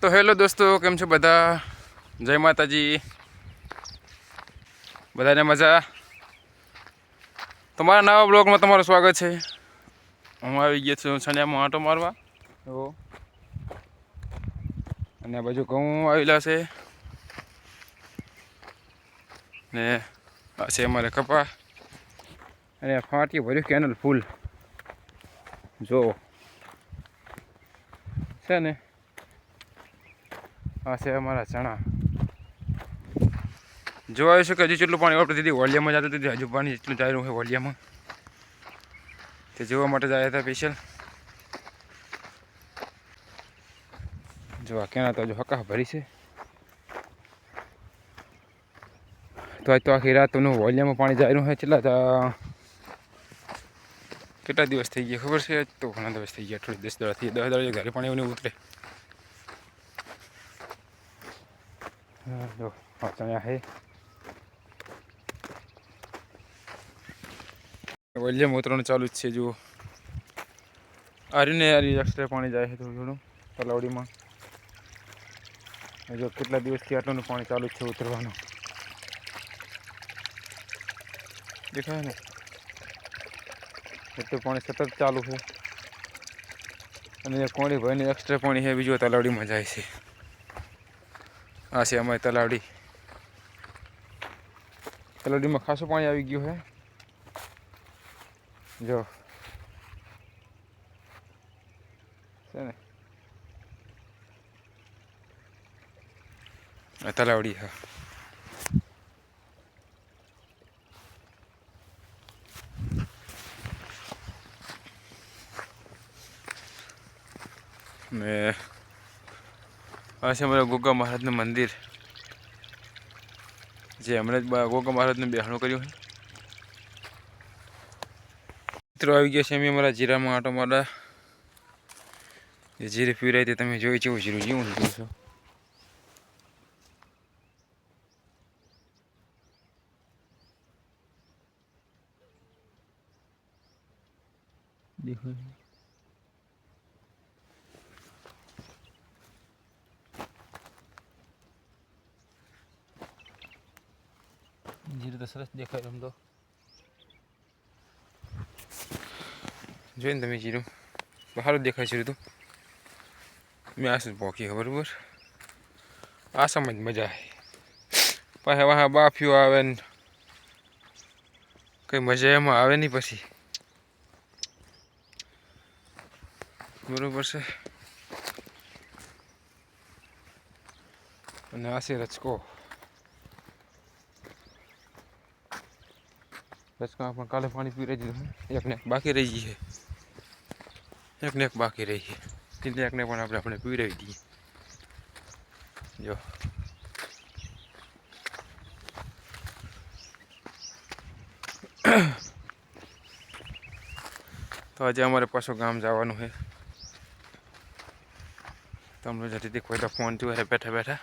તો હેલો દોસ્તો કેમ છો બધા? જય માતાજી. બધાને મજા? તમારા નવા બ્લોગમાં તમારું સ્વાગત છે. હું આવી ગયો છું છણિયામાં આંટો મારવા. તો અને આ બાજુ ઘઉં આવેલા છે. ને આ છે અમારે કપા. અને ફાટી ભર્યું કેનલ ફૂલ. જો. છે ને? આ છે અમારા ચણા. જોવાયું છે કે હજુ જેટલું પાણી વાપરતી હતી વોલિયામાં જતું હતું હજુ પાણી જેટલું જાય રહ્યું છે વોલિયામાં તે જોવા માટે જ આવ્યા હતા સ્પેશિયલ જો આ કેના તો હજુ હકા ભરી છે. તો આજ તો આખી રાતનું વોલિયામાં પાણી જાય રહ્યું છે કેટલા કેટલા દિવસ થઈ ગયા ખબર છે? તો ઘણા દિવસ થઈ ગયા થોડી દસ દાડાથી દસ દાડા ઘરે પાણી એવું નહીં ઉતરે હા, જો આ ચણ્યા છે વોલ્યુમ ઉતરવાનું ચાલુ જ છે જુઓ. આરીને આરી એક્સ્ટ્રા પાણી જાય છે થોડું થોડું તલાવડીમાં. જો કેટલા દિવસથી આટલું પાણી ચાલુ જ છે ઉતરવાનું. દેખાય ને? એટલું પાણી સતત ચાલુ છે. અને કોણી ભાઈને એક્સ્ટ્રા પાણી છે બીજું તલાવડીમાં જાય છે. આ છે અમારી તલાવડી. તલાવડીમાં ખાસું પાણી આવી ગયું છે જો. છે ને? આ તલાવડી હા. ને આ અમારા ગોગા મહારાજનું મંદિર. જે હમણાં જ ગોગા મહારાજનું બેહાણું કર્યું હોય મિત્રો, આવી ગયા છે અમે અમારા જીરામાં આટો મારા જે જીરે પીવરાય તે તમે જોઈ જેવું જીરું જેવું જોશો દેખાય જીરું તો સરસ દેખાય આમ તો. જોઈને તમે જીરું. સારું દેખાય છે તો. મેં આ શું ભોકી બરોબર? આ સમજ મજા આવે. પાછા વાહ બાફીઓ આવે ને કંઈ મજા એમાં આવે નહીં પછી. બરોબર છે. અને આ રચકો રચકામાં પણ, કાલે પાણી પી રહી દીધું એક ને એક બાકી રહી ગઈ છે. એક ને બાકી રહી છે. એટલે એકને પણ આપણે આપણે પી રહી દઈએ. જો. તો આજે અમારે પાછું ગામ જવાનું છે. તમને જતી રિતિક હોય તો ફોન જોવે બેઠા બેઠા.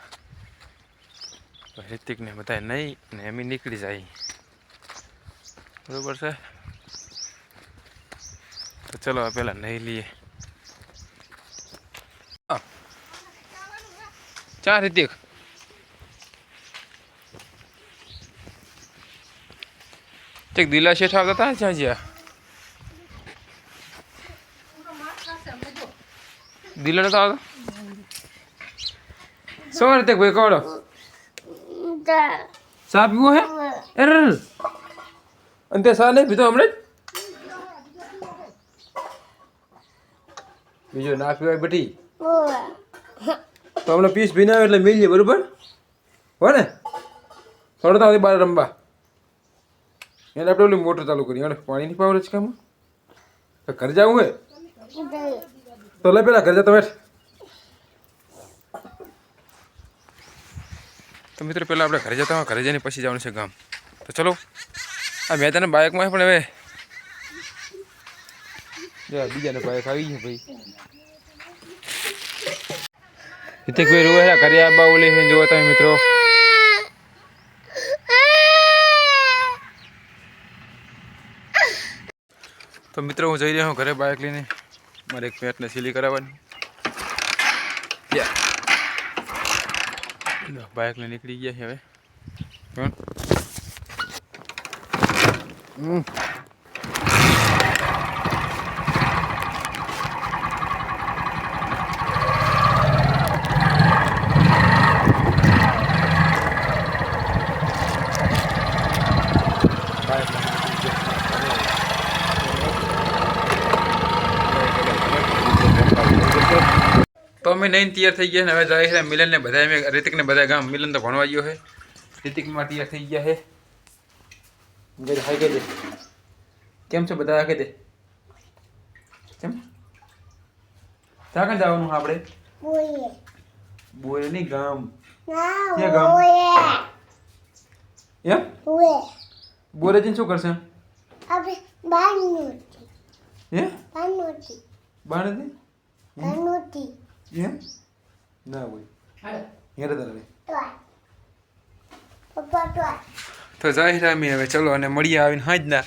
તો રિતિકને બધા નહીં ને એમ નીકળી જાય. બરોબર છે તો ચલો પહેલાં નહીં લઈએ ચા રિતિક ચેક દિલા શેઠ આવતા હતા ચા જ્યાં દિલા નતા આવતા શું રિતિક ભાઈ કવડો ચા પીવો હે એર અને તે સા નહીં પીધો હમણાં બીજો ના પીવાય બટી તો હમણાં પીસ ભીને આવે એટલે મિલીએ બરોબર? હો ને? થોડો તાવથી બહાર રમવા. એને આપણે ઓલી મોટર ચાલુ કરી અને નહીં પાવર જ કામ ઘરે જવું હે? તો લે પેલા ઘર જતો બેઠ. તો મિત્રો પહેલાં આપણે ઘરે જતા હોય, ઘરે જઈને પછી જવાનું છે ગામ. તો ચલો. આ મેં તને બાઇકમાં પણ હવે જો આ બીજાને બાઇક આવી ગયું ભાઈ. હિતેકભાઈ રોવે છે ઘરે આ બા ઓલી છે, જોવો તમે મિત્રો. તો મિત્રો, હું જઈ રહ્યો છું ઘરે બાઇક લઈને. મારે એક પેટને સીલી કરાવવાની. યા બાઇક લઈને નીકળી ગયા છે હવે. કોણ હમ તો અમે નહીં તૈયાર થઈ ગયા ને હવે જાય છે મિલન ને બધા અમે રિતિક ને બધા ગામ મિલન તો ભણવા ગયો છે રિતિકમાં તૈયાર થઈ ગયા છે ગઈ હાઈ દે. કેમ છે બધા કહી દે? કેમ? ક્યાં ક્યાં જવાનું આપણે? બોય. નહીં ગામ. ક્યાં ગામ? એમ? બોલે જઈને શું કરશે? હે? બાણથી એમ? ના હોય હેરે તારે પપ્પા તોય તો જાહેર અમે હવે ચલો અને મળીએ આવીને હાજ ના